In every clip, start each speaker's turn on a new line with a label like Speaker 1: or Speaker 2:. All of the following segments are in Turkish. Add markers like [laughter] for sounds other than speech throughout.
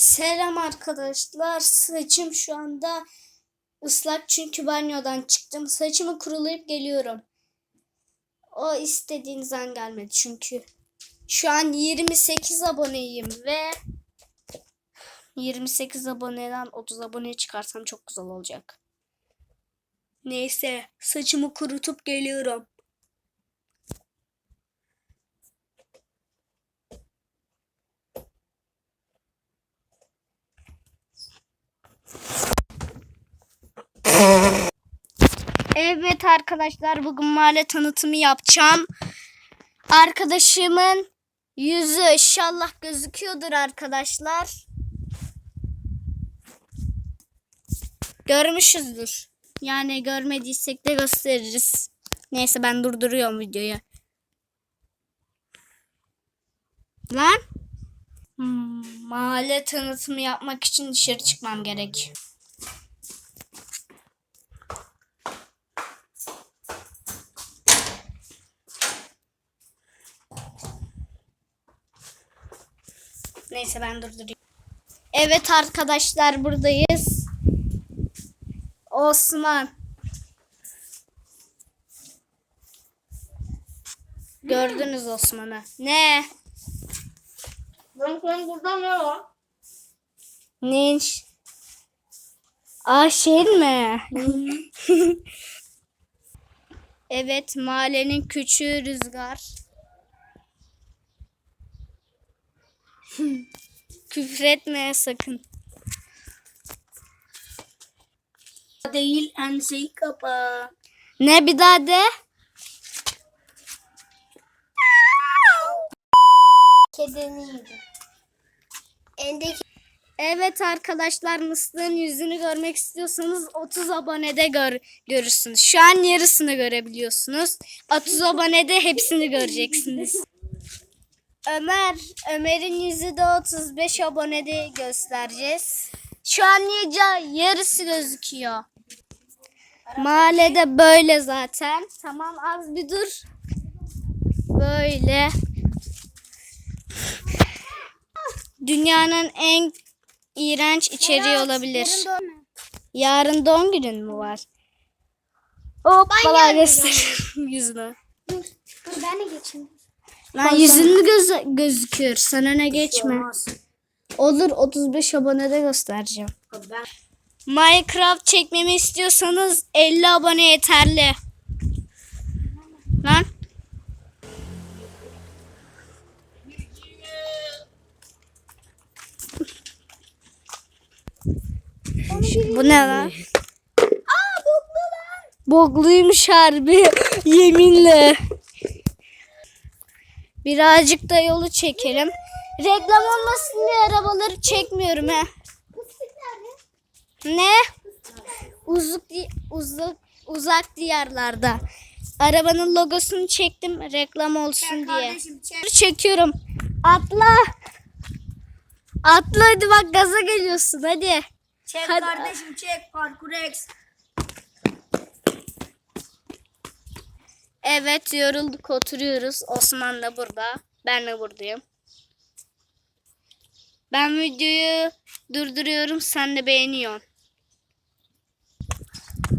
Speaker 1: Selam arkadaşlar. Saçım şu anda ıslak çünkü banyodan çıktım. Saçımı kurulayıp geliyorum. O istediğiniz an gelmedi çünkü. Şu an 28 aboneyim ve 28 aboneden 30 aboneye çıkarsam çok güzel olacak. Neyse saçımı kurutup geliyorum. Evet arkadaşlar bugün mahalle tanıtımı yapacağım. Arkadaşımın yüzü inşallah gözüküyordur arkadaşlar. Görmüşüzdür. Yani görmediysek de gösteririz. Neyse ben durduruyorum videoyu. Lan. Hmm, mahalle tanıtımı yapmak için dışarı çıkmam gerek. Neyse ben durdurayım. Evet arkadaşlar buradayız. Osman. Gördünüz Osman'ı. Ne?
Speaker 2: Ben senin burada ne var?
Speaker 1: Ne iş? Aa şey mi? [laughs] evet mahallenin küçüğü Rüzgar. Küfretme sakın.
Speaker 2: Değil enseyi kapa.
Speaker 1: Ne bir daha de?
Speaker 2: Kedeniydi. Endeki
Speaker 1: Evet arkadaşlar Mısır'ın yüzünü görmek istiyorsanız 30 abonede gör, görürsünüz. Şu an yarısını görebiliyorsunuz. 30 abonede hepsini göreceksiniz. Ömer, Ömer'in yüzü de 35 abonede göstereceğiz. Şu an iyice yarısı gözüküyor. Mahallede böyle zaten. Tamam az bir dur. Böyle. Dünyanın en iğrenç içeriği olabilir. Yarın doğum günün mü var? Hop bana
Speaker 2: yarın
Speaker 1: göster yüzünü.
Speaker 2: Dur, dur ben de geçeyim.
Speaker 1: Lan yüzün göz gözüküyor. Sen öne geçme.
Speaker 2: Olmaz.
Speaker 1: Olur 35 abonede göstereceğim.
Speaker 2: Ben
Speaker 1: Minecraft çekmemi istiyorsanız 50 abone yeterli. Lan. Bu ne lan?
Speaker 2: Aa.
Speaker 1: Bogluymuş harbi. Yeminle. Birazcık da yolu çekelim. Reklam olmasın diye arabaları çekmiyorum he. Ne? Uzak, di- uzak, uzak diyarlarda. Arabanın logosunu çektim reklam olsun diye.
Speaker 2: Kardeşim çek.
Speaker 1: Çekiyorum. Atla. Atla hadi bak gaza geliyorsun hadi.
Speaker 2: Çek
Speaker 1: Hadi.
Speaker 2: kardeşim çek. Parkur X.
Speaker 1: Evet yorulduk oturuyoruz. Osman da burada. Ben de buradayım. Ben videoyu durduruyorum. Sen de beğeniyorsun.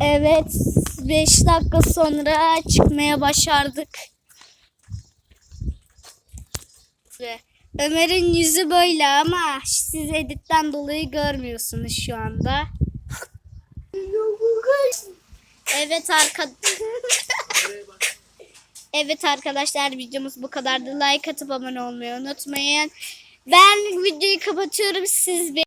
Speaker 1: Evet. 5 dakika sonra çıkmaya başardık. Ve Ömer'in yüzü böyle ama siz editten dolayı görmüyorsunuz şu anda. Evet arka [laughs] [laughs] Evet arkadaşlar videomuz bu kadardı. Like atıp abone olmayı unutmayın. Ben videoyu kapatıyorum. Siz be